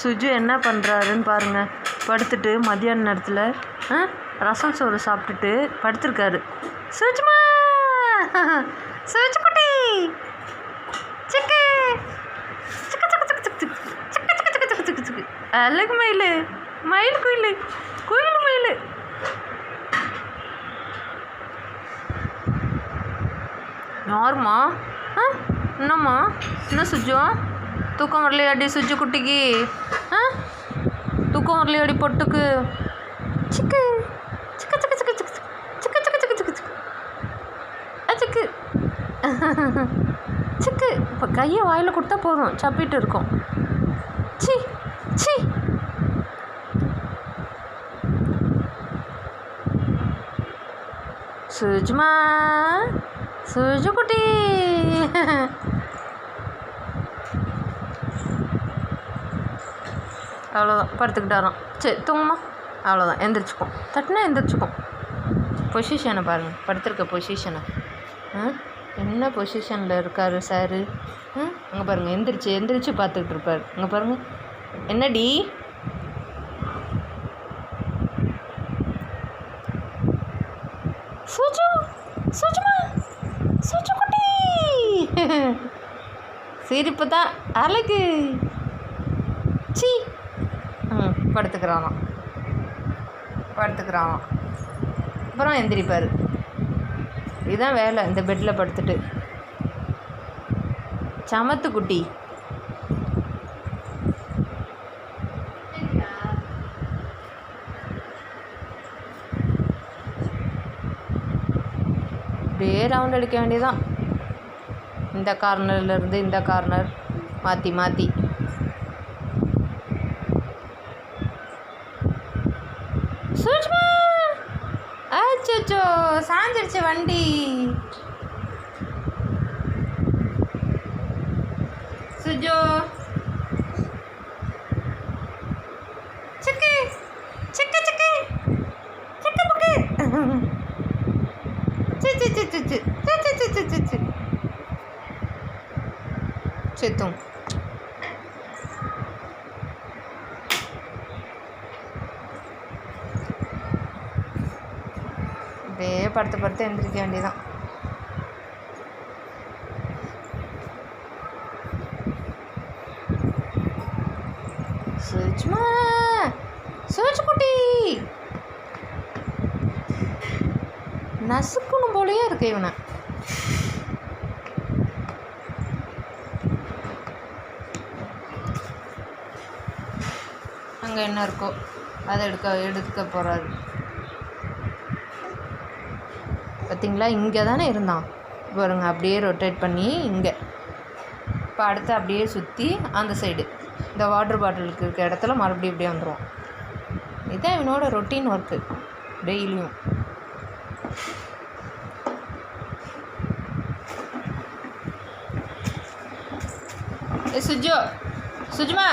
சுஜு என்ன பண்ணுறாருன்னு பாருங்கள் படுத்துட்டு மதியான நேரத்தில் ஆ ரசம் சோறு சாப்பிட்டுட்டு படுத்திருக்காரு. சுஜ்மா! சுஜு குட்டி! சிக்கு! சிக்கு சிக்கு சிக்கு சிக்கு சிக்கு. சிக்கு சிக்கு சிக்கு சிக்கு சிக்கு அழகு மயில். மயில் குயில். குயில் மயில். நார்மா ஆ என்னம்மா? என்ன சுஜு? தூக்கம் வரலையாடி சுஜு குட்டிக்கு. ஆ? தூக்கம் வரலையாடி பொட்டுக்கு. சிக்கு. சிக்கு சிக்கு சிக்கு சிக்கு சிக்கு. சிக்கு சிக்கு சிக்கு சிக்கு அ, சிக்கு. சிக்கு. இப்போ கையை வாயில் கொடுத்தா போதும். சப்பிட்டு இருக்கும். சி சி. சுஜ்மா. சுஜு குட்டி. அவ்வளோதான் படுத்துக்கிட்டாராம் சரி தூங்குமா? அவ்வளோதான் எந்திரிச்சுக்கும் தட்டுனா எந்திரிச்சுக்கும் பொசிஷனை பாருங்கள் படுத்திருக்க பொசிஷனை ஆ? என்ன பொசிஷனில் இருக்காரு சாரு? அங்கே பாருங்கள் எந்திரிச்சு எந்திரிச்சு பார்த்துக்கிட்டு இருப்பார். அங்கே பாருங்கள் என்னடி? சுஜு சுஜுமா சுஜு குட்டி. சிரிப்பு தான் அழகு. சி படுத்துக்கிறானாம். படுத்துக்கிறானாம். அப்புறம் எந்திரிப்பார். இதுதான் வேலை இந்த பெட்டில் படுத்துட்டு. சமத்து குட்டி. அப்படியே ரவுண்ட் அடிக்க வேண்டியதான் இந்த கார்னர்லேருந்து இந்த கார்னர் மாற்றி மாற்றி சாஞ்சிருச்சு வண்டி. சுஜோ. சிக்கு. சிக்கு சிக்கு. சிக்கு புக்கு சிச்சு சிச்சு சிச்சு சிச்சு சிச்சு சிச்சு சித்தும். அப்படியே படுத்து படுத்து எழுந்திருக்க வேண்டியதான் சுஜ்மா சுஜ் குட்டி நசுக்கணும் போலயே இருக்கு இவனை. அங்கே என்ன இருக்கோ அதை எடுக்க எடுக்க போகிறாரு பார்த்தீங்களா? இங்கே தானே இருந்தான். பாருங்க அப்படியே ரொட்டேட் பண்ணி இங்கே. இப்போ அடுத்து அப்படியே சுற்றி அந்த சைடு இந்த வாட்டர் பாட்டிலுக்கு இருக்க இடத்துல மறுபடியும் இப்படியே வந்துடுவான் இதுதான் இவனோட ரொட்டீன் ஒர்க்கு டெய்லியும். சுஜோ சுஜுமா.